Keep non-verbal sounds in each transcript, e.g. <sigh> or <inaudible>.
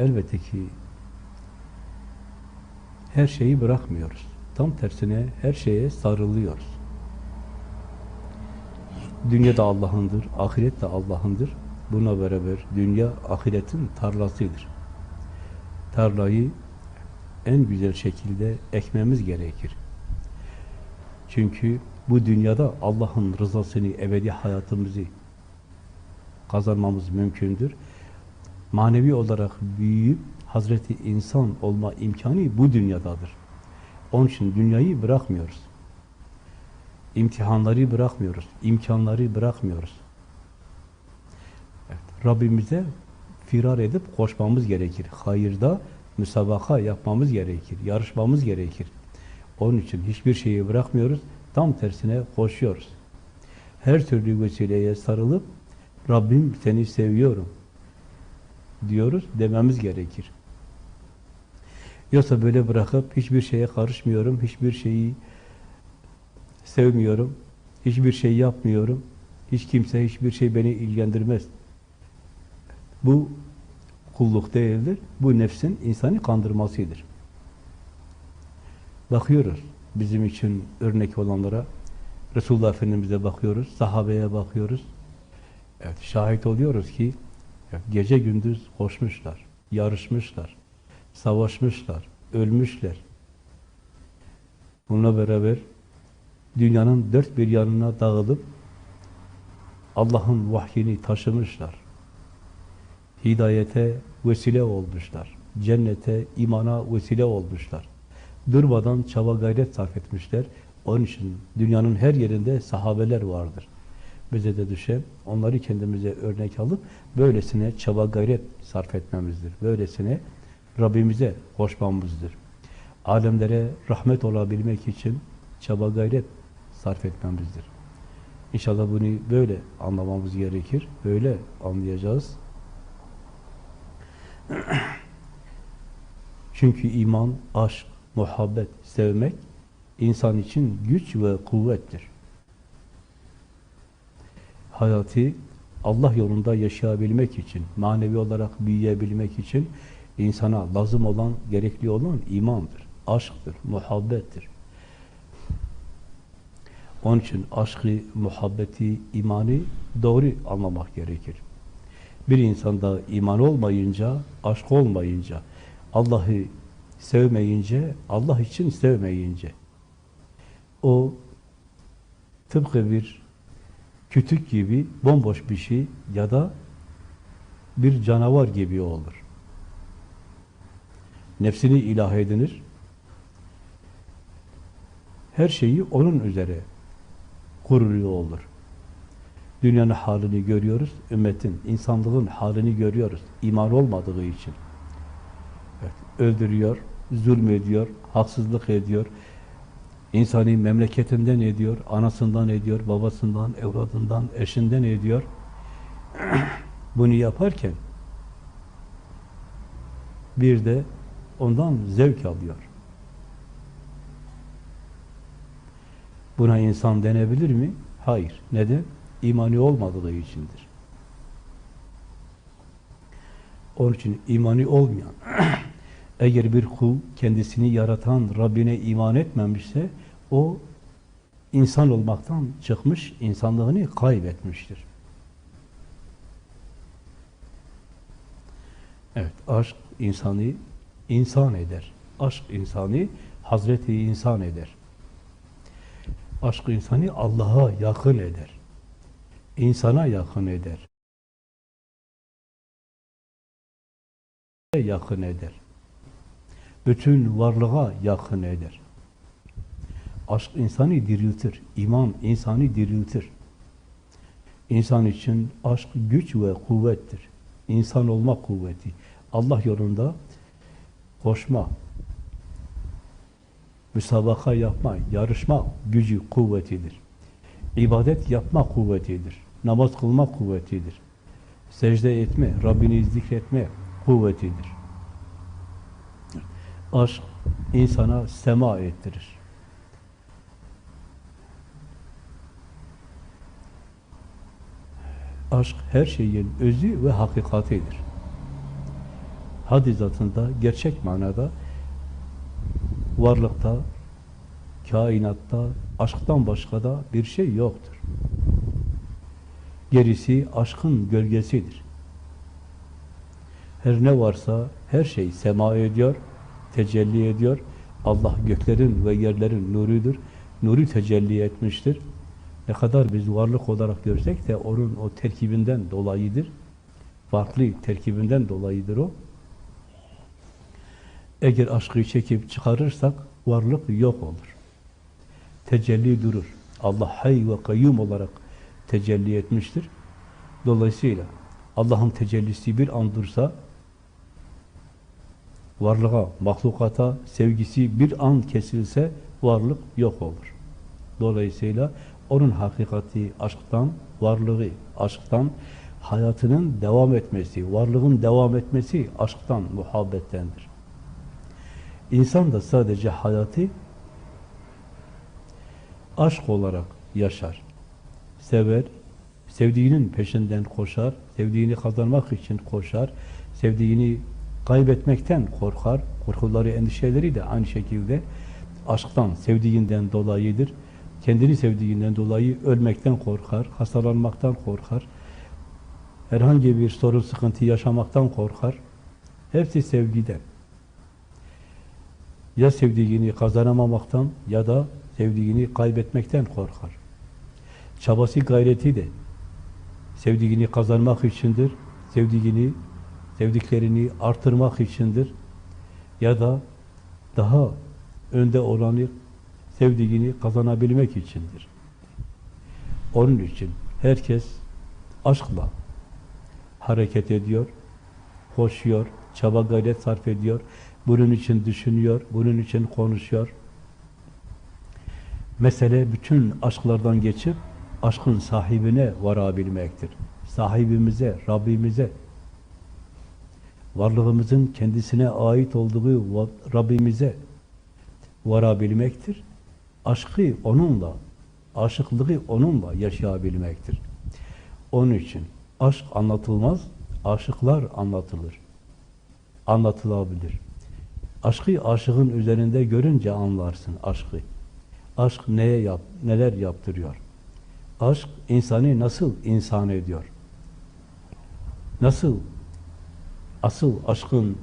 elbette ki her şeyi bırakmıyoruz. Tam tersine her şeye sarılıyoruz. Dünya da Allah'ındır, ahiret de Allah'ındır. Buna beraber dünya ahiretin tarlasıdır. Tarlayı en güzel şekilde ekmemiz gerekir. Çünkü bu dünyada Allah'ın rızasını, ebedi hayatımızı kazanmamız mümkündür. Manevi olarak büyüyüp Hazreti insan olma imkanı bu dünyadadır. Onun için dünyayı bırakmıyoruz. İmtihanları bırakmıyoruz. imkanları bırakmıyoruz. Evet, Rabbimize firar edip koşmamız gerekir. Hayırda müsabaka yapmamız gerekir. Yarışmamız gerekir. Onun için hiçbir şeyi bırakmıyoruz. Tam tersine koşuyoruz. Her türlü vesileye sarılıp Rabbim seni seviyorum diyoruz dememiz gerekir. Yoksa böyle bırakıp hiçbir şeye karışmıyorum, hiçbir şeyi sevmiyorum, hiçbir şey yapmıyorum, hiç kimse hiçbir şey beni ilgilendirmez. Bu kulluk değildir. Bu nefsin insanı kandırmasıdır. Bakıyoruz bizim için örnek olanlara, Resulullah Efendimiz'e bakıyoruz, sahabeye bakıyoruz. Evet, şahit oluyoruz ki gece gündüz koşmuşlar, yarışmışlar, savaşmışlar, ölmüşler. Bununla beraber dünyanın dört bir yanına dağılıp Allah'ın vahyini taşımışlar. Hidayete vesile olmuşlar. Cennete, imana vesile olmuşlar. Durmadan çaba gayret sarf etmişler. Onun için dünyanın her yerinde sahabeler vardır. Bize de düşen onları kendimize örnek alıp böylesine çaba gayret sarf etmemizdir. Böylesine Rabbimize koşmamızdır. Alemlere rahmet olabilmek için çaba gayret sarf etmemizdir. İnşallah bunu böyle anlamamız gerekir. Böyle anlayacağız. <clears throat> Çünkü iman, aşk, muhabbet, sevmek insan için güç ve kuvvettir. Hayatı Allah yolunda yaşayabilmek için, manevi olarak büyüyebilmek için insana lazım olan, gerekli olan imandır, aşktır, muhabbettir. Onun için aşkı, muhabbeti, imanı doğru anlamak gerekir. Bir insanda iman olmayınca, aşk olmayınca, Allah'ı sevmeyince, Allah için sevmeyince, o tıpkı bir kütük gibi bomboş bir şey ya da bir canavar gibi olur. Nefsini ilah edinir. Her şeyi onun üzere kuruyor olur. Dünyanın halini görüyoruz, ümmetin, insanlığın halini görüyoruz. İman olmadığı için. Evet, öldürüyor, zulmediyor, haksızlık ediyor, İnsani memleketinden ediyor, anasından ediyor, babasından, evladından, eşinden ediyor. <clears throat> Bunu yaparken bir de ondan zevk alıyor. Buna insan denebilir mi? Hayır. Neden? İmani olmadığı içindir. Onun için imani olmayan <clears throat> eğer bir kul kendisini yaratan Rabbine iman etmemişse o insan olmaktan çıkmış, insanlığını kaybetmiştir. Evet, aşk insanı insan eder. Aşk insanı Hazreti insan eder. Aşk insanı Allah'a yakın eder. İnsana yakın eder. yakın eder bütün varlığa yakın eder. Aşk insanı diriltir. iman insanı diriltir. İnsan için aşk güç ve kuvvettir. İnsan olma kuvveti. Allah yolunda koşma, müsabaka yapma, yarışma gücü, kuvvetidir. İbadet yapma kuvvetidir. Namaz kılma kuvvetidir. Secde etme, Rabbini zikretme kuvvetidir. Aşk insana sema ettirir. Aşk her şeyin özü ve hakikatidir. haddi zatında, gerçek manada varlıkta, kainatta, aşktan başka da bir şey yoktur. Gerisi aşkın gölgesidir. Her ne varsa her şey sema ediyor, tecelli ediyor. Allah göklerin ve yerlerin nurudur. Nuru tecelli etmiştir. Ne kadar biz varlık olarak görsek de onun o terkibinden dolayıdır. Farklı terkibinden dolayıdır o. Eğer aşkı çekip çıkarırsak varlık yok olur. Tecelli durur. Allah hay ve kayyum olarak tecelli etmiştir. Dolayısıyla Allah'ın tecellisi bir an dursa varlığa, mahlukata sevgisi bir an kesilse varlık yok olur. Dolayısıyla onun hakikati aşktan, varlığı aşktan, hayatının devam etmesi, varlığın devam etmesi aşktan, muhabbettendir. İnsan da sadece hayatı aşk olarak yaşar. Sever, sevdiğinin peşinden koşar, sevdiğini kazanmak için koşar, sevdiğini kaybetmekten korkar, korkuları, endişeleri de aynı şekilde aşktan, sevdiğinden dolayıdır. Kendini sevdiğinden dolayı ölmekten korkar, hastalanmaktan korkar, herhangi bir sorun, sıkıntı yaşamaktan korkar. Hepsi sevgiden. Ya sevdiğini kazanamamaktan ya da sevdiğini kaybetmekten korkar. Çabası, gayreti de sevdiğini kazanmak içindir, sevdiğini, sevdiklerini artırmak içindir ya da daha önde olanı sevdiğini kazanabilmek içindir. Onun için herkes aşkla hareket ediyor, koşuyor, çaba gayret sarf ediyor, bunun için düşünüyor, bunun için konuşuyor. Mesele bütün aşklardan geçip aşkın sahibine varabilmektir. Sahibimize, Rabbimize, varlığımızın kendisine ait olduğu Rabbimize varabilmektir. Aşkı onunla, aşıklığı onunla yaşayabilmektir. Onun için aşk anlatılmaz, aşıklar anlatılır. Anlatılabilir. Aşkı aşığın üzerinde görünce anlarsın aşkı. Aşk neye yap, neler yaptırıyor? Aşk insanı nasıl insan ediyor? Nasıl asıl aşkın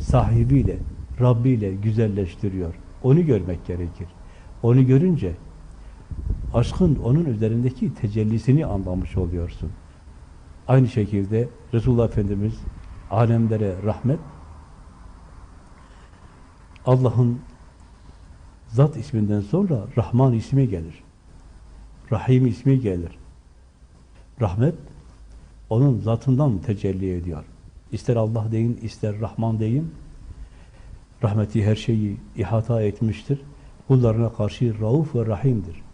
sahibiyle, Rabbiyle güzelleştiriyor? Onu görmek gerekir. Onu görünce aşkın onun üzerindeki tecellisini anlamış oluyorsun. Aynı şekilde Resulullah Efendimiz alemlere rahmet Allah'ın zat isminden sonra Rahman ismi gelir. Rahim ismi gelir. Rahmet onun zatından tecelli ediyor. İster Allah deyin, ister Rahman deyin. Rahmeti her şeyi ihata etmiştir. Kullarına karşı rauf ve rahimdir.